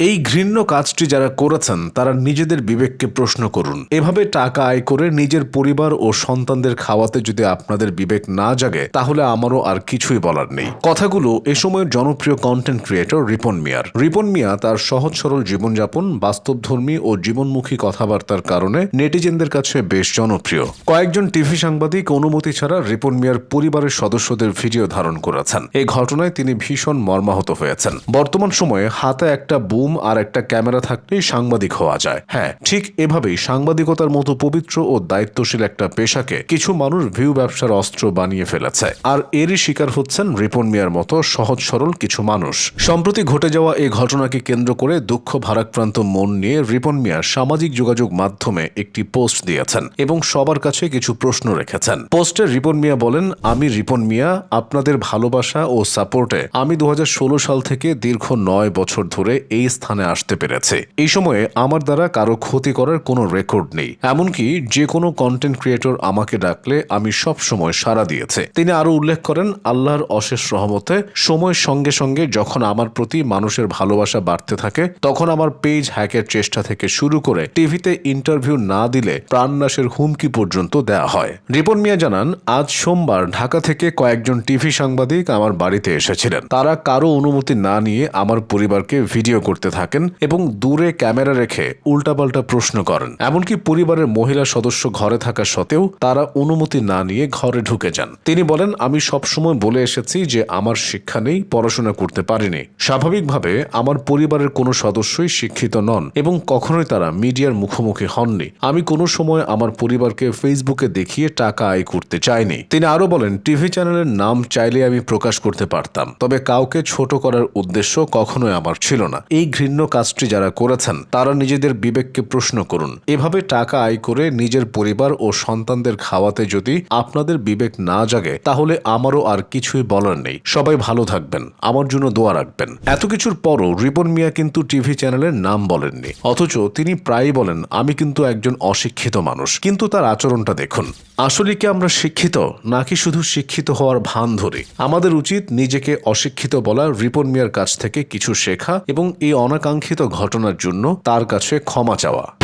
এই ঘৃণ্য কাজটি যারা করেছেন, তারা নিজেদের বিবেককে প্রশ্ন করুন। এভাবে টাকা আয় করে নিজের পরিবার ও সন্তানদের খাওয়াতে যদি আপনাদের বিবেক না জাগে, তাহলে আমারও আর কিছুই বলার নেই। কথাগুলো এ সময়ের জনপ্রিয় কন্টেন্ট ক্রিয়েটর রিপন মিয়ার। রিপন মিয়া তার সহজ সরল জীবনযাপন, বাস্তবধর্মী ও জীবনমুখী কথাবার্তার কারণে নেটিজেনদের কাছে বেশ জনপ্রিয়। কয়েকজন টিভি সাংবাদিক অনুমতি ছাড়া রিপন মিয়ার পরিবারের সদস্যদের ভিডিও ধারণ করেছেন। এই ঘটনায় তিনি ভীষণ মর্মাহত হয়েছেন। বর্তমান সময়ে হাতে একটা বুম আর একটা ক্যামেরা থাকলেই সাংবাদিক হওয়া যায়। হ্যাঁ ঠিক এভাবেই সাংবাদিকতার মতো পবিত্র ও দায়িত্বশীল একটা পেশাকে কিছু মানুষ ভিউ ব্যবসার অস্ত্র বানিয়ে ফেলেছে। আর এরই শিকার হচ্ছেন রিপন মিয়ার মতো সহজ সরল কিছু মানুষ। সম্প্রতি ঘটে যাওয়া এই ঘটনাকে কেন্দ্র করে দুঃখ ভারাক্রান্ত মন নিয়ে রিপন মিয়া সামাজিক যোগাযোগ মাধ্যমে একটি পোস্ট দিয়েছেন এবং সবার কাছে কিছু প্রশ্ন রেখেছেন। পোস্টে রিপন মিয়া বলেন, আমি রিপন মিয়া, আপনাদের ভালোবাসা ও সাপোর্টে আমি দু হাজার ষোলো সাল থেকে দীর্ঘ নয় বছর ধরে এই স্থানে আসতে পেরেছি। এই সময়ে আমার দ্বারা কারও ক্ষতি করার কোনো রেকর্ড নেই। এমনকি যে কোনো কন্টেন্ট ক্রিয়েটর আমাকে ডাকলে আমি সব সময় সাড়া দিয়েছে। তিনি আরও উল্লেখ করেন, আল্লাহর অশেষ রহমতে সময়ের সঙ্গে সঙ্গে যখন আমার প্রতি মানুষের ভালোবাসা বাড়তে থাকে, তখন আমার পেজ হ্যাকের চেষ্টা থেকে শুরু করে টিভিতে ইন্টারভিউ না দিলে প্রাণনাশের হুমকি পর্যন্ত দেয়া হয়। রিপন মিয়া জানান, আজ সোমবার ঢাকা থেকে কয়েকজন টিভি সাংবাদিক আমার বাড়িতে এসেছিলেন। তারা কারও অনুমতি না নিয়ে আমার পরিবারকে ভিডিও করতে থাকেন এবং দূরে ক্যামেরা রেখে উল্টাপাল্টা প্রশ্ন করেন। এমনকি পরিবারের মহিলা সদস্য ঘরে থাকা সত্ত্বেও তারা অনুমতি না নিয়ে ঘরে ঢুকে যান। তিনি বলেন, আমি সবসময় বলে এসেছি যে আমার শিক্ষা নেই, পড়াশোনা করতে পারিনি। স্বাভাবিকভাবে আমার পরিবারের কোনো সদস্যই শিক্ষিত নন এবং কখনোই তারা মিডিয়ার মুখোমুখি হননি। আমি কোনো সময় আমার পরিবারকে ফেসবুকে দেখিয়ে টাকা আয় করতে চাইনি। তিনি আরও বলেন, টিভি চ্যানেলের নাম চাইলে আমি প্রকাশ করতে পারতাম, তবে কাউকে ছোট করার উদ্দেশ্য কখনোই আমার ছিল না। এই ঘৃণ্য কাজটি যারা করেছেন, তারা নিজেদের বিবেককে প্রশ্ন করুন। এভাবে টাকা আয় করে নিজের পরিবার ও সন্তানদের খাওয়াতে যদি আপনাদের বিবেক না জাগে, তাহলে আমারও আর কিছুই বলার নেই। সবাই ভালো থাকবেন। আমার জন্য দোয়া রাখবেন। এত কিছুর পরও রিপন মিয়া কিন্তু টিভি চ্যানেলের নাম বলেননি। অথচ তিনি প্রায়ই বলেন, আমি কিন্তু একজন অশিক্ষিত মানুষ। কিন্তু তার আচরণটা দেখুন। আসলে কি আমরা শিক্ষিত, নাকি শুধু শিক্ষিত হওয়ার ভান ধরে? আমাদের উচিত নিজেকে অশিক্ষিত বলা রিপন মিয়ার কাছ থেকে কিছু শেখা এবং এই অনাকাঙ্ক্ষিত ঘটনার জন্য তার কাছে ক্ষমা চাওয়া।